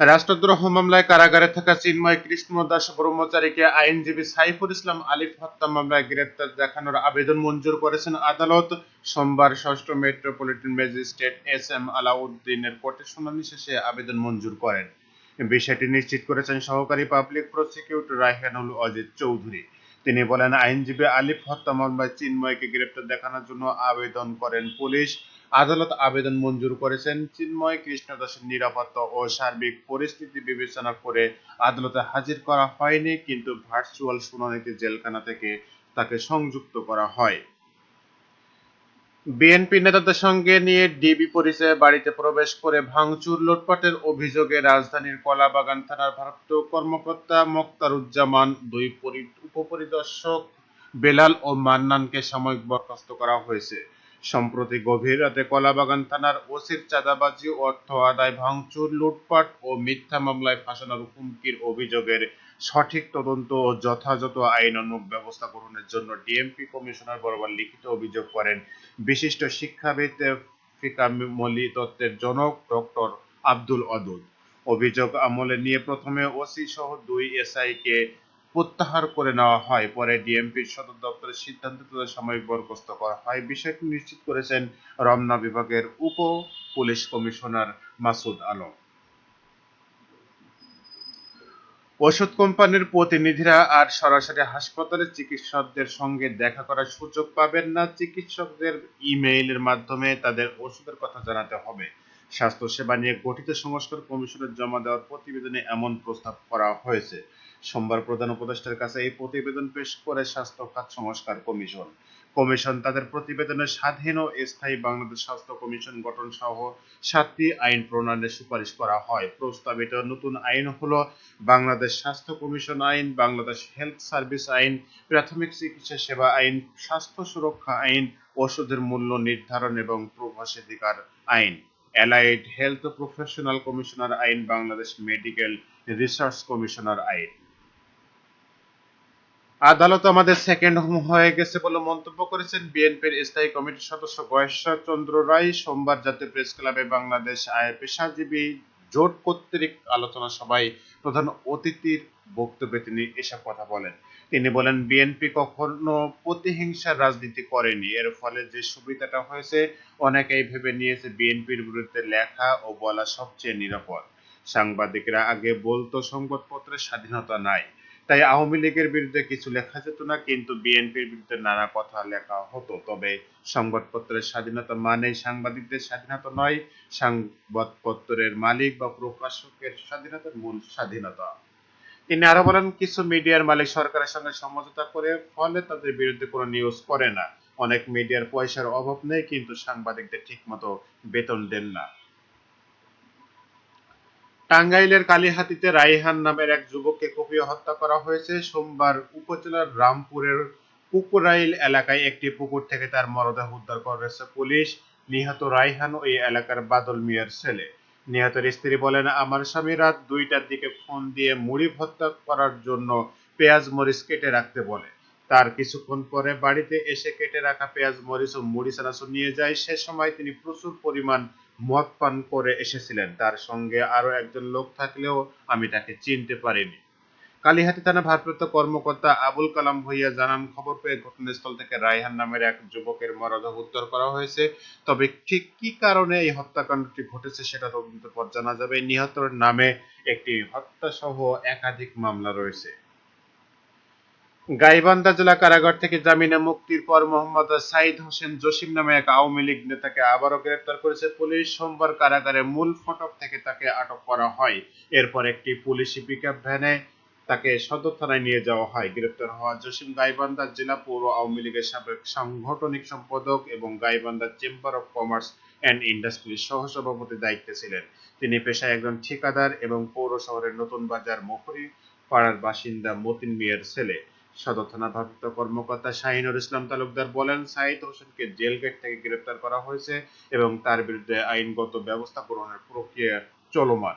রাষ্ট্রদ্রোহ মামলায় কারাগারে থাকা চিন্ময় কৃষ্ণ দাস ব্রহ্মচারীকে আইনজীবী সাইফুল ইসলাম আলিফ হত্যা মামলায় গ্রেপ্তার দেখানোর আবেদন মঞ্জুর করেছেন আদালত। সোমবার ষষ্ঠ মেট্রোপলিটন ম্যাজিস্ট্রেট এস এম আলাউদ্দিনের কোর্টে শুনানি শেষে আবেদন মঞ্জুর করেন। বিষয়টি নিশ্চিত করেছেন সহকারী পাবলিক প্রসিকিউটর রায়হানুল অজিত চৌধুরী। তিনি বলেন, আইনজীবী আলিফ হত্যা মামলায় চিন্ময়কে গ্রেপ্তার দেখানোর জন্য আবেদন করেন পুলিশ। আদালত আবেদন মঞ্জুর করেছেন। চিন্ময় কৃষ্ণ দাসের নিরাপত্তা ও সার্বিক পরিস্থিতি বিবেচনা করে আদালতে হাজির করা হয়নি, কিন্তু ভার্চুয়াল শুনানিতে জেলখানা থেকে তাকে সংযুক্ত করা হয়। বিএনপি নেতাদের সঙ্গে নিয়ে ডিবি পরিচয়ে বাড়িতে প্রবেশ করে ভাঙচুর লুটপাটের অভিযোগে রাজধানীর কলাবাগান থানার ভারপ্রাপ্ত কর্মকর্তা মোক্তারুজ্জামান, দুই পরি- উপপরিদর্শক বেলাল ও মান্নানকে সাময়িক বরখাস্ত করা হয়েছে। সম্প্রতি গভীর রাতে কলাবাগান থানার ওসির চাঁদাবাজি, অর্থ আদায়, ভাঙচুর, লুটপাট ও মিথ্যা মামলায় ফাঁসানোর হুমকির অভিযোগের সঠিক তদন্ত ও যথাযথ আইনানুগ ব্যবস্থা গ্রহণের জন্য ডিএমপি কমিশনার বরাবর লিখিত অভিযোগ করেন। বিশিষ্ট শিক্ষাবিদ ফিকামলি তত্ত্বের জনক ডক্টর আব্দুল অদুল অভিযোগ আমলে নিয়ে প্রথমে ওসি সহ দুই এসআই কে প্রত্যাহার করে নেওয়া হয়। পরে ডিএমপির সদর দপ্তরের সিদ্ধান্তে তাদের সাময়িক বরখাস্ত করা হয়। বিষয়টি নিশ্চিত করেছেন রমনা বিভাগের উপ পুলিশ কমিশনার মাসুদ আলম। ওষুধ কোম্পানির প্রতিনিধিরা আর সরাসরি হাসপাতালের চিকিৎসকদের সঙ্গে দেখা করার সুযোগ পাবেন না। চিকিৎসকদের ইমেইলের মাধ্যমে তাদের ওষুধের কথা জানাতে হবে। স্বাস্থ্যসেবা নিয়ে গঠিত সংস্কার কমিশনের জমা দেওয়ার প্রতিবেদনে এমন প্রস্তাব করা হয়েছে। সোমবার প্রধান উপদেষ্টার কাছে এই প্রতিবেদন পেশ করে স্বাস্থ্য খাত সংস্কার কমিশন। কমিশন তাদের প্রতিবেদনে স্বাধীন ও স্থায়ী বাংলাদেশ স্বাস্থ্য কমিশন গঠন সহ সাতটি আইন প্রণয়নের সুপারিশ করা হয়। প্রস্তাবিত নতুন আইন হলো বাংলাদেশ স্বাস্থ্য কমিশন আইন, বাংলাদেশ হেলথ সার্ভিস আইন, প্রাথমিক চিকিৎসা সেবা আইন, স্বাস্থ্য সুরক্ষা আইন, ওষুধের মূল্য নির্ধারণ এবং প্রবেশাধিকার আইন। অ্যালাইড হেলথ প্রফেশনাল কমিশনার আইন, বাংলাদেশ মেডিকেল রিসার্চ কমিশনার আইন। আদালত আমাদের সেকেন্ড হোম হয়ে গেছে বলে মন্তব্য করেছেন বিএনপির স্থায়ী কমিটির সদস্য গয়েশ্বর চন্দ্র রায়। সোমবার জাতীয় প্রেস ক্লাবে বাংলাদেশ আয় পেশাজীবী জোট কর্তৃক আলোচনা সভায় প্রধান অতিথির বক্তব্যে তিনি এসব কথা বলেন। তিনি বলেন, বিএনপি কখনো প্রতিহিংসার রাজনীতি করেনি। এর ফলে যে সুবিধাটা হয়েছে, অনেকেই ভেবে নিয়েছে বিএনপির বিরুদ্ধে লেখা ও বলা সবচেয়ে নিরাপদ। সাংবাদিকরা আগে বলতো সংবাদপত্রের স্বাধীনতা নাই। তাই আওয়ামী লীগের বিরুদ্ধে কিছু লেখা যেত না, কিন্তু বিএনপির বিরুদ্ধে নানা কথা লেখা হতো। তবে সংবাদপত্রের স্বাধীনতা মানে সাংবাদিকদের স্বাধীনতা নয়, সংবাদপত্রের মালিক বা প্রকাশকের স্বাধীনতার মূল স্বাধীনতা। তিনি আরও বলেন, কিছু মিডিয়ার মালিক সরকারের সঙ্গে সমঝোতা করে ফলে তাদের বিরুদ্ধে কোনো নিউজ করে না। অনেক মিডিয়ার পয়সার অভাব নেই, কিন্তু সাংবাদিকদের ঠিকমতো বেতন দেন না। টাঙ্গাইলের কালীহাতিতে রাইহান নামের এক যুবককে কুপিয়ে হত্যা করা হয়েছে। সোমবার উপজেলার রামপুরের পুকুরাইল এলাকায় একটি পুকুর থেকে তার মরদেহ উদ্ধার করেছে পুলিশ। নিহত রাইহান ওই এলাকার বাদল মিয়ার ছেলে। নিহতের স্ত্রী বলেন, আমার স্বামী রাত দুইটার দিকে ফোন দিয়ে মুড়ি ভর্তা করার জন্য পেঁয়াজ মরিচ কেটে রাখতে বলে। তার কিছুক্ষণ পরে বাড়িতে এসে কেটে রাখা পেঁয়াজ, মরিচ ও মুড়ি চানাচুর নিয়ে যায়। সে সময় তিনি প্রচুর পরিমাণ মদ পান করে এসেছিলেন। তার সঙ্গে আরও একজন লোক থাকলেও আমি তাকে চিনতে পারিনি। কালীহাতি থানা ভারপ্রাপ্ত কর্মকর্তা আবুল কালাম ভুইয়া জানান, খবর পেয়ে ঘটনাস্থল থেকে রায়হান নামের এক যুবকের মরদেহ উদ্ধার করা হয়েছে। তবে ঠিক কি কারণে এই হত্যাকাণ্ডটি ঘটেছে সেটা তদন্তের পর জানা যাবে। নিহতের নামে একটি হত্যা সহ একাধিক মামলা রয়েছে। গাইবান্ধা জেলা কারাগার থেকে জামিনে মুক্তির পর মোহাম্মদ সাইদ হোসেন জসিম নামে এক আওয়ামী লীগ নেতাকে আবারও গ্রেপ্তার করেছে পুলিশ। সোমবার কারাগারে মূল ফটক থেকে তাকে আটক করা হয়। এরপর একটি পুলিশি পিকআপ ভ্যানে তাকে সদর থানায় নিয়ে যাওয়া হয়। গ্রেপ্তার হওয়া জসিম গাইবান্ধা জেলা পৌর আওয়ামী লীগের সাবেক সাংগঠনিক সম্পাদক এবং Gaibandha chamber of commerce and ইন্ডাস্ট্রির সহসভাপতির দায়িত্বে ছিলেন। তিনি পেশায় একজন ঠিকাদার এবং পৌর শহরের নতুন বাজার, মোহরি পাড়ার বাসিন্দা মতিন মিয়ার ছেলে। সদর থানার ভারপ্রাপ্ত কর্মকর্তা শাহিনুর ইসলাম তালুকদার বলেন, সাইদ হোসেনকে জেল গেট থেকে গ্রেপ্তার করা হয়েছে এবং তার বিরুদ্ধে আইনগত ব্যবস্থা গ্রহণের প্রক্রিয়া চলমান।